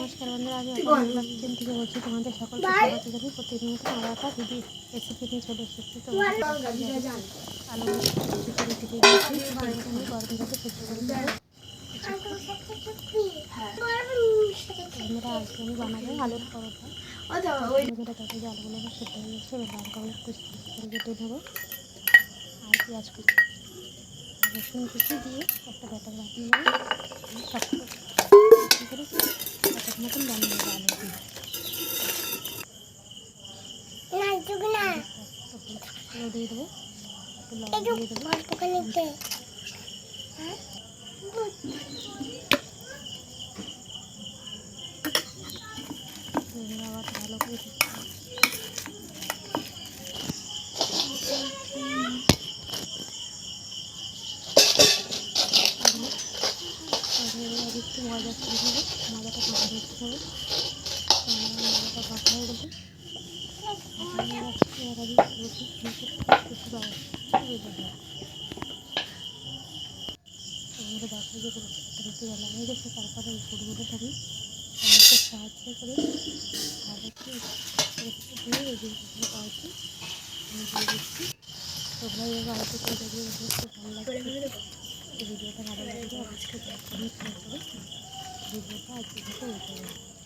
নমস্কার বন্ধুরা আমি আপনার কিচেন থেকে বলছি তোমাদের সকল স্বাগত জানাই প্রতিনিয়ত আরও একটা ভিডিও রেসিপি নিয়ে চলে এসেছি। তো আলু কুচি করে কেটে দিয়েছি। আমি গরম জলে সেদ্ধ করে বন্ধুরা আজকে আমি বানাবো আলুর পরোটা। বন্ধুরা তাতে যে আলুগুলো আমার সেদ্ধ হয়ে গেছে এবার লঙ্কাগুলো কুচি কুচি করে কেটে নেব আর পেঁয়াজ কুচি রসুন কুচি দিয়ে একটা ব্যাটার বানিয়ে নেব শক্ত করে ব্যাটার মতন বানিয়ে নেব আলু দিয়ে দেবো আবার ভালো করে একটু মজা করে মজাটা কাঁচা দিতে হবে মজাটা কাঁচা হয়ে গেলে এবার আমি রসুন নিচে একটু বাড়াবো এবারে দেখো যে রুটি বেলা হয়ে গেছে তারপরে এই ফুলগুলো আমি চামচের সাহায্য করে ভালো দিয়ে এই ভিডিওটা কমেন্ট শেয়ার করে ভিডিওটা আজকে থেকে উঠে যাবে